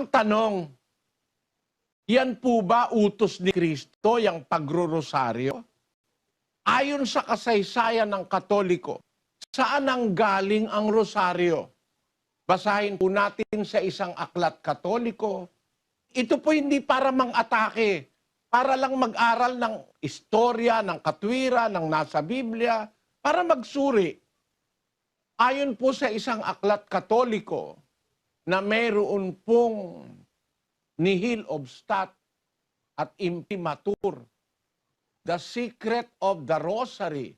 Ang tanong, yan po ba utos ni Kristo, yung pagro-rosaryo? Ayon sa kasaysayan ng Katoliko, saan ang galing ang rosaryo? Basahin po natin sa isang aklat katoliko. Ito po hindi para mang-atake, para lang mag-aral ng istorya, ng katwira, ng nasa Biblia, para magsuri. Ayon po sa isang aklat katoliko na mayroon pong nihil obstat at imprimatur. The Secret of the Rosary,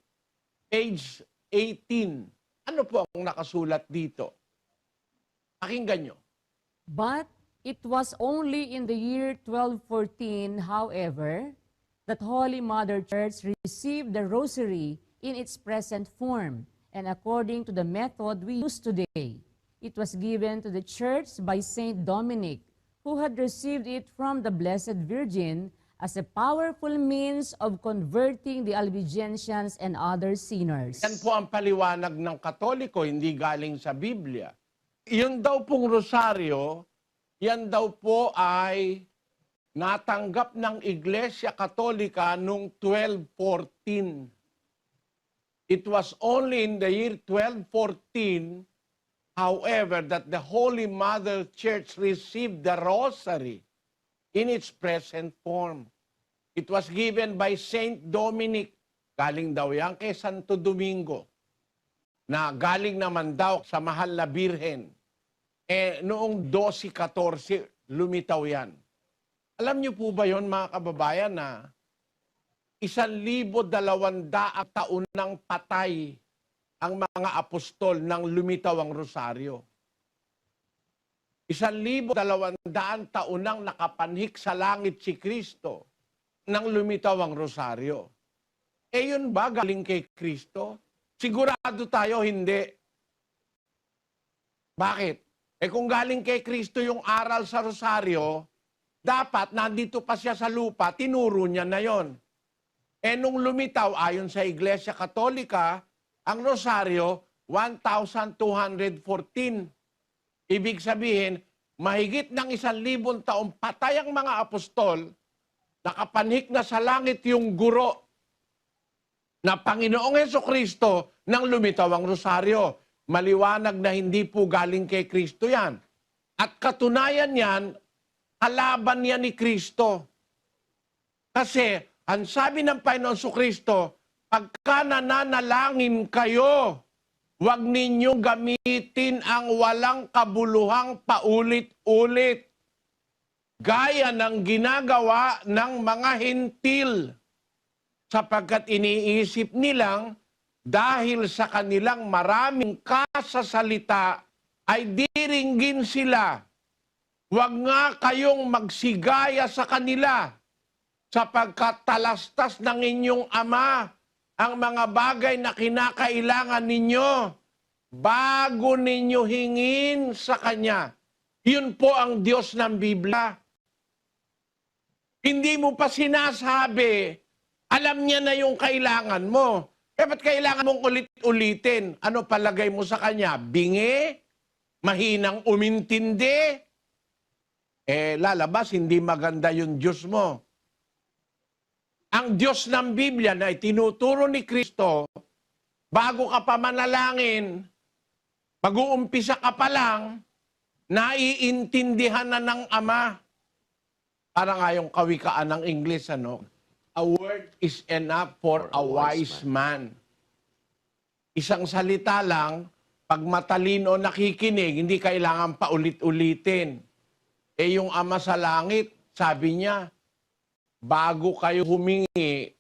page 18. Ano po ang nakasulat dito? Pakinggan nyo. But it was only in the year 1214, however, that Holy Mother Church received the Rosary in its present form and according to the method we use today. It was given to the Church by Saint Dominic, who had received it from the Blessed Virgin as a powerful means of converting the Albigensians and other sinners. Yan po ang paliwanag ng Katoliko, hindi galing sa Biblia. Yun daw pong rosaryo, yan daw po ay natanggap ng Iglesia Katolika noong 1214. It was only in the year 1214, however, that the Holy Mother Church received the rosary in its present form. It was given by Saint Dominic. Galing daw yan kay Santo Domingo na galing naman daw sa mahal na birhen. Eh, noong 12-14, lumitaw yan. Alam niyo po ba yon mga kababayan na isan libo dalawandaang taon nang patay ang mga apostol nang lumitaw ang rosaryo. Isan libo dalawandaan taon nang nakapanhik sa langit si Kristo nang lumitaw ang rosaryo. Eh yun ba galing kay Kristo? Sigurado tayo hindi. Bakit? Eh kung galing kay Kristo yung aral sa rosaryo, dapat nandito pa siya sa lupa, tinuro niya na yon. Eh nung lumitaw ayon sa Iglesia Katolika, ang rosaryo 1214. Ibig sabihin, mahigit ng isang libon taong patay ang mga apostol, nakapanhik na sa langit yung guro na Panginoong Heso Kristo nang lumitaw ang rosaryo. Maliwanag na hindi po galing kay Kristo yan. At katunayan yan, kalaban niya ni Kristo. Kasi, ang sabi ng Panginoon Kristo, pagka nananalangin kayo, huwag ninyong gamitin ang walang kabuluhang paulit-ulit. Gaya ng ginagawa ng mga hintil sapagkat iniisip nilang dahil sa kanilang maraming kasasalita ay diringgin sila. Huwag nga kayong magsigaya sa kanila sapagkat talastas ng inyong ama ang mga bagay na kinakailangan ninyo bago ninyo hingin sa Kanya. Yun po ang Diyos ng Biblia. Hindi mo pa sinasabi, alam niya na yung kailangan mo. Eh, ba't kailangan mong ulit-ulitin? Ano palagay mo sa kanya? Bingi? Mahinang umintindi? Eh, lalabas, hindi maganda yung Diyos mo. Ang Diyos ng Biblia na itinuturo ni Kristo, bago ka pa manalangin, mag-uumpisa ka pa lang, naiintindihan na ng Ama. Para nga yung kawikaan ng English, ano? A word is enough for, a wise man. Isang salita lang, pag matalino nakikinig, hindi kailangan paulit-ulitin. Eh yung Ama sa langit, sabi niya, bago kayo humingi,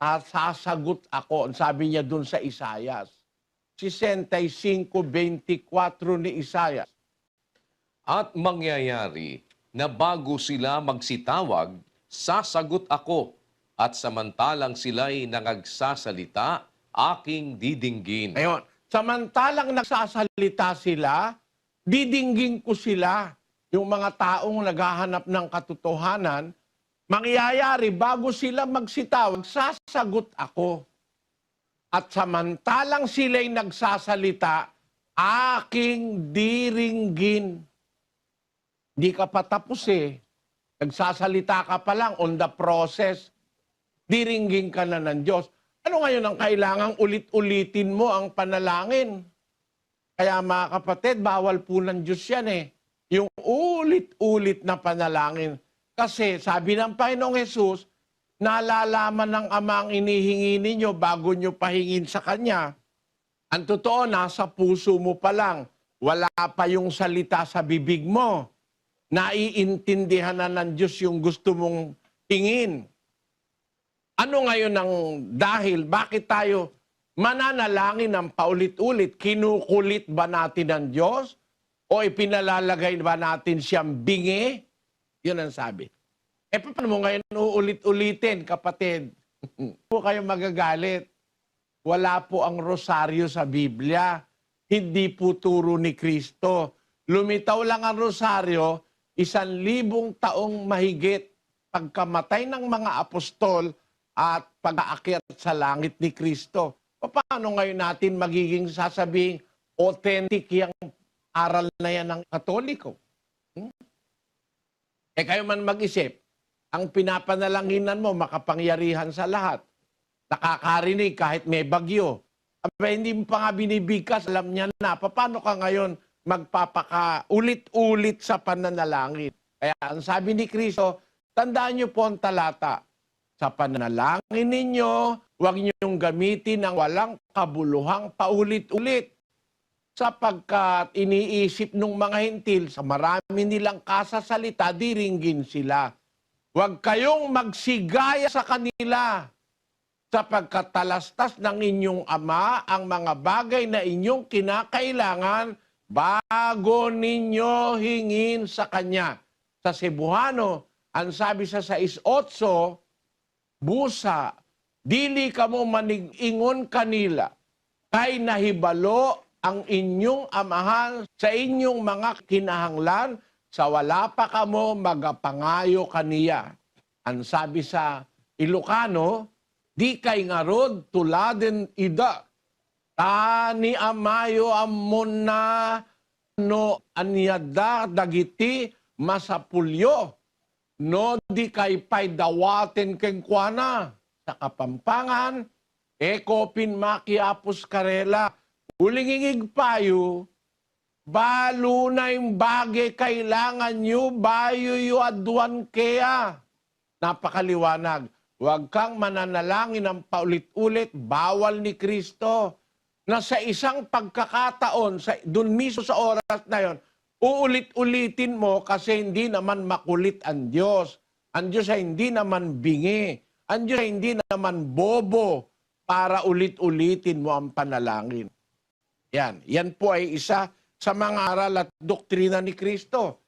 at sasagot ako. Sabi niya dun sa Isayas. 65.24 ni Isayas. At mangyayari na bago sila magsitawag, sasagot ako, at samantalang sila'y nangagsasalita, aking didinggin. Ayun. Samantalang nagsasalita sila, didinggin ko sila. Yung mga taong naghahanap ng katotohanan, mangyayari bago sila magsitawag, sasagot ako. At samantalang sila'y nagsasalita, aking diringgin. Hindi ka pa tapos eh. Nagsasalita ka pa lang on the process. Diringging ka na ng Diyos. Ano ngayon ang kailangang ulit-ulitin mo ang panalangin? Kaya mga kapatid, bawal po ng Diyos yan eh. Yung ulit-ulit na panalangin. Kasi sabi ng Panginoong Jesus, nalalaman ng Ama ang inihingi ninyo bago nyo pahingin sa Kanya. Ang totoo, nasa puso mo pa lang. Wala pa yung salita sa bibig mo. Naiintindihan na ng Diyos yung gusto mong hingin. Ano ngayon ang dahil? Bakit tayo mananalangin ng paulit-ulit? Kinukulit ba natin ang Diyos? O ipinalalagay ba natin siyang bingi? Yun ang sabi. Eh, paano mo ngayon uulit-ulitin, kapatid? po kayo magagalit. Wala po ang rosaryo sa Biblia. Hindi po turo ni Kristo. Lumitaw lang ang rosaryo, isang libong taong mahigit pagkamatay ng mga apostol at pag-aakyat sa langit ni Kristo. Paano ngayon natin magiging sasabing authentic yung aral na yan ng Katoliko? Hmm? Eh kayo man mag-isip, ang pinapanalanginan mo makapangyarihan sa lahat. Nakakarinig kahit may bagyo. Aba, hindi mo pa nga binibigkas, alam niya na. Paano ka ngayon magpapaka ulit-ulit sa pananalangin? Kaya ang sabi ni Kristo, tandaan niyo po ang talata. Sa pananalangin ninyo, huwag niyong gamitin ang walang kabuluhang paulit-ulit sapagkat iniisip nung mga hintil sa marami nilang kasasalita, diringgin sila. Huwag kayong magsigaya sa kanila sapagkat talastas ng inyong ama ang mga bagay na inyong kinakailangan bago ninyo hingin sa kanya. Sa Cebuano, ang sabi sa 6.8, busa, dili ka mo manig-ingon kanila, kay nahibalo ang inyong amahan sa inyong mga kinahanglan, sa wala pa kamo magapangayo kaniya. Ang sabi sa Ilocano, di kay ngarod tuladen ida. Tani amayo amon na no anyada dagiti masapulyo. No di kay pay dawaten keng kuana sa kapampangan. Eko pinmakiapos karela. Ulingingig payo, balo na yung bagay kailangan nyo, bayo yu aduan kaya. Napakaliwanag. Huwag kang mananalangin ng paulit-ulit, bawal ni Kristo. Na sa isang pagkakataon, sa, dun mismo sa oras na yon, uulit-ulitin mo kasi hindi naman makulit ang Diyos. Ang Diyos ay hindi naman bingi. Ang Diyos ay hindi naman bobo para ulit-ulitin mo ang panalangin. Yan. Yan po ay isa sa mga aral at doktrina ni Kristo.